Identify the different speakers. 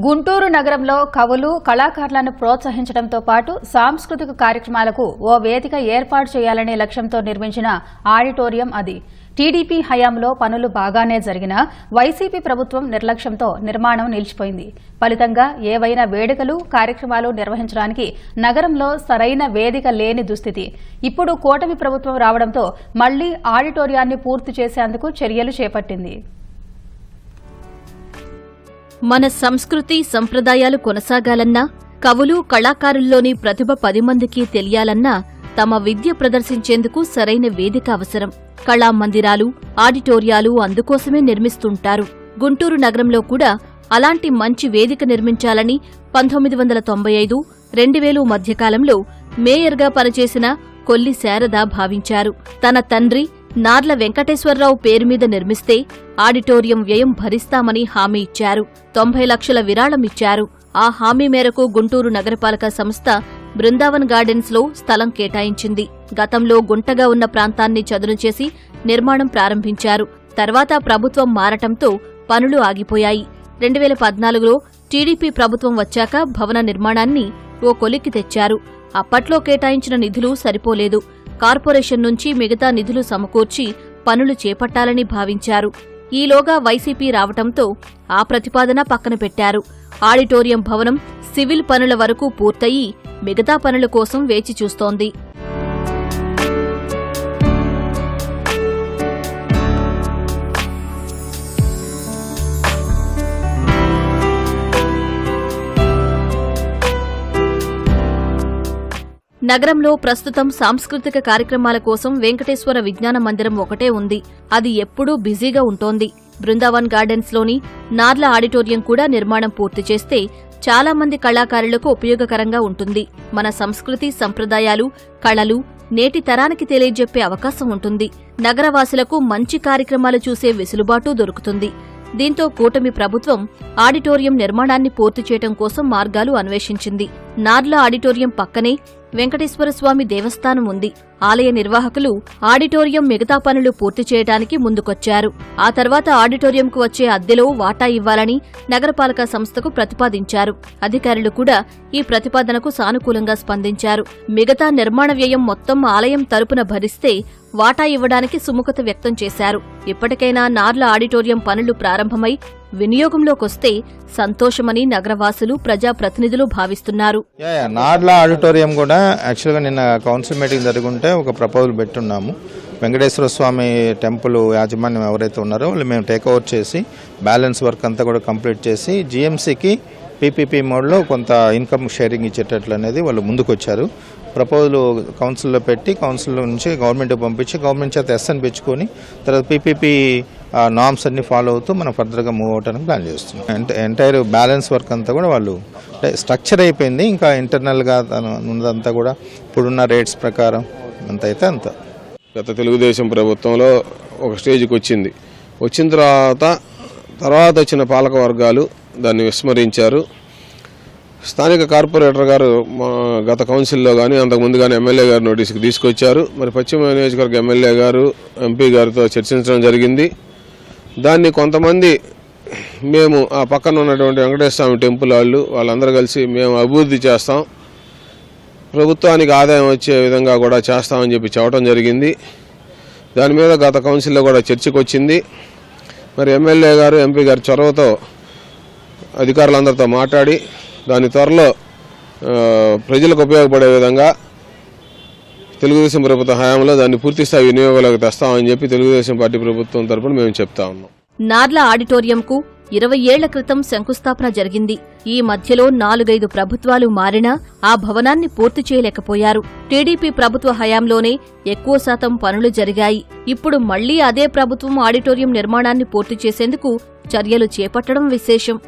Speaker 1: గుంటూరు నగరంలో కవులు కళాకారులను ప్రోత్సహించడంతో పాటు సాంస్కృతిక కార్యక్రమాలకు ఓ వేదిక ఏర్పాటు చేయాలనే లక్ష్యంతో నిర్మించిన ఆడిటోరియం అది. టీడీపీ హయాంలో పనులు బాగానే జరిగినా వైసీపీ ప్రభుత్వం నిర్లక్ష్యంతో నిర్మాణం నిలిచిపోయింది. ఫలితంగా ఏవైనా వేడుకలు కార్యక్రమాలు నిర్వహించడానికి నగరంలో సరైన వేదిక లేని దుస్థితి. ఇప్పుడు కూటమి ప్రభుత్వం రావడంతో మళ్ళీ ఆడిటోరియాన్ని పూర్తి చేసేందుకు చర్యలు చేపట్టింది.
Speaker 2: మన సంస్కృతి సంప్రదాయాలు కొనసాగాలన్నా కవులు కళాకారుల్లోని ప్రతిభ పది మందికి తెలియాలన్నా తమ విద్య ప్రదర్శించేందుకు సరైన వేదిక అవసరం. కళామందిరాలు ఆడిటోరియాలు అందుకోసమే నిర్మిస్తుంటారు. గుంటూరు నగరంలో కూడా అలాంటి మంచి వేదిక నిర్మించాలని పంతొమ్మిది వందల తొంభై ఐదు రెండు వేలు మధ్యకాలంలో మేయర్గా పనిచేసిన కొల్లి శారద భావించారు. తన తండ్రి నార్ల వెంకటేశ్వరరావు పేరు మీద నిర్మిస్తే ఆడిటోరియం వ్యయం భరిస్తామని హామీ ఇచ్చారు. తొంభై లక్షల విరాళం ఇచ్చారు. ఆ హామీ మేరకు గుంటూరు నగరపాలక సంస్థ బృందావన్ గార్డెన్స్లో స్థలం కేటాయించింది. గతంలో గుంటగా ఉన్న ప్రాంతాన్ని చదును చేసి నిర్మాణం ప్రారంభించారు. తర్వాత ప్రభుత్వం మారటంతో పనులు ఆగిపోయాయి. రెండు వేల పద్నాలుగులో టీడీపీ ప్రభుత్వం వచ్చాక భవన నిర్మాణాన్ని ఓ కొలిక్కి తెచ్చారు. అప్పట్లో కేటాయించిన నిధులు సరిపోలేదు. కార్పొరేషన్ నుంచి మిగతా నిధులు సమకూర్చి పనులు చేపట్టాలని భావించారు. ఈలోగా వైసీపీ రావటంతో ఆ ప్రతిపాదన పక్కన పెట్టారు. ఆడిటోరియం భవనం సివిల్ పనుల వరకు పూర్తయి మిగతా పనుల కోసం వేచి చూస్తోంది. నగరంలో ప్రస్తుతం సాంస్కృతిక కార్యక్రమాల కోసం వెంకటేశ్వర విజ్ఞాన మందిరం ఒకటే ఉంది. అది ఎప్పుడూ బిజీగా ఉంటోంది. బృందావన్ గార్డెన్స్లోని నార్ల ఆడిటోరియం కూడా నిర్మాణం పూర్తి చేస్తే చాలా మంది కళాకారులకు ఉపయోగకరంగా ఉంటుంది. మన సంస్కృతి సంప్రదాయాలు కళలు నేటి తరానికి తెలియజెప్పే అవకాశం ఉంటుంది. నగరవాసులకు మంచి కార్యక్రమాలు చూసే వెసులుబాటు దొరుకుతుంది. దీంతో కూటమి ప్రభుత్వం ఆడిటోరియం నిర్మాణాన్ని పూర్తి చేయడం కోసం మార్గాలు అన్వేషించింది. నార్ల ఆడిటోరియం పక్కనే వెంకటేశ్వర స్వామి దేవస్థానం ఉంది. ఆలయ నిర్వాహకులు ఆడిటోరియం మిగతా పనులు పూర్తి చేయడానికి ముందుకొచ్చారు. ఆ తర్వాత ఆడిటోరియంకు వచ్చే అద్దెలో వాటా ఇవ్వాలని నగరపాలక సంస్థకు ప్రతిపాదించారు. అధికారులు కూడా ఈ ప్రతిపాదనకు సానుకూలంగా స్పందించారు. మిగతా నిర్మాణ వ్యయం మొత్తం ఆలయం తరపున భరిస్తే వాటా ఇవ్వడానికి సుముఖత వ్యక్తం చేశారు. ఇప్పటికైనా నార్ల ఆడిటోరియం పనులు ప్రారంభమై వినియోగంలోకొస్తే సంతోషమని నగరవాసులు ప్రజాప్రతినిధులు భావిస్తున్నారు.
Speaker 3: నార్ల ఆడిటోరియం కూడా యాక్చువల్గా నిన్న కౌన్సిల్ మీటింగ్ జరుగుంటే ఒక ప్రపోజల్ పెట్టున్నాము. వెంకటేశ్వర స్వామి టెంపుల్ యాజమాన్యం ఎవరైతే ఉన్నారో వాళ్ళు మేము టేక్ ఓవర్ చేసి బ్యాలెన్స్ వర్క్ అంతా కూడా కంప్లీట్ చేసి జిఎంసీకి పీపీపీ మోడ్లో కొంత ఇన్కమ్ షేరింగ్ ఇచ్చేటట్లు అనేది వాళ్ళు ముందుకొచ్చారు. ప్రపోజల్ కౌన్సిల్లో పెట్టి కౌన్సిల్ నుంచి గవర్నమెంట్ పంపించి గవర్నమెంట్ చేత ఎస్ అనిపించుకొని తర్వాత పీపీపీ నామ్స్ అన్ని ఫాలో అవుతూ మనం ఫర్దర్గా మూవ్ అవడానికి ప్లాన్ చేస్తున్నాం. ఎంట- ఎంటైర్ బ్యాలెన్స్ వర్క్ అంతా కూడా వాళ్ళు స్ట్రక్చర్ అయిపోయింది. ఇంకా ఇంటర్నల్గా ఉన్నదంతా కూడా ఇప్పుడున్న రేట్స్ ప్రకారం. అంత అయితే అంత.
Speaker 4: గత తెలుగుదేశం ప్రభుత్వంలో ఒక స్టేజ్కి వచ్చింది. వచ్చిన తర్వాత తర్వాత వచ్చిన పాలక వర్గాలు దాన్ని విస్మరించారు. స్థానిక కార్పొరేటర్ గారు మా గత కౌన్సిల్లో కానీ అంతకుముందు కానీ ఎమ్మెల్యే గారు నోటీస్కి తీసుకొచ్చారు. మరి పశ్చిమ నియోజకవర్గ ఎమ్మెల్యే గారు ఎంపీ గారితో చర్చించడం జరిగింది. దాన్ని కొంతమంది మేము ఆ పక్కన ఉన్నటువంటి వెంకటేశ్వర స్వామి టెంపుల్ వాళ్ళు వాళ్ళందరూ కలిసి మేము అభివృద్ధి చేస్తాం. ప్రభుత్వానికి ఆదాయం వచ్చే విధంగా కూడా చేస్తామని చెప్పి చెప్పడం జరిగింది. దాని మీద గత కౌన్సిల్లో కూడా చర్చకు వచ్చింది మరి ఎమ్మెల్యే గారు ఎంపీ గారి చొరవతో అధికారులందరితో మాట్లాడి దాని త్వరలో ప్రజలకు ఉపయోగపడే విధంగా తెలుగుదేశం ప్రభుత్వ హయాంలో దాన్ని పూర్తి స్థాయి వినియోగంలోకి తెస్తామని చెప్పి తెలుగుదేశం పార్టీ ప్రభుత్వం తరపున మేము చెప్తా ఉన్నాం.
Speaker 2: నార్ల ఆడిటోరియంకు ఇరవై ఏళ్ళ క్రితం శంకుస్థాపన జరిగింది. ఈ మధ్యలో నాలుగైదు ప్రభుత్వాలు మారినా ఆ భవనాన్ని పూర్తి చేయలేకపోయారు. టీడీపీ ప్రభుత్వ హయాంలోనే ఎక్కువ శాతం పనులు జరిగాయి. ఇప్పుడు మళ్ళీ అదే ప్రభుత్వం ఆడిటోరియం నిర్మాణాన్ని పూర్తి చేసేందుకు చర్యలు చేపట్టడం విశేషం.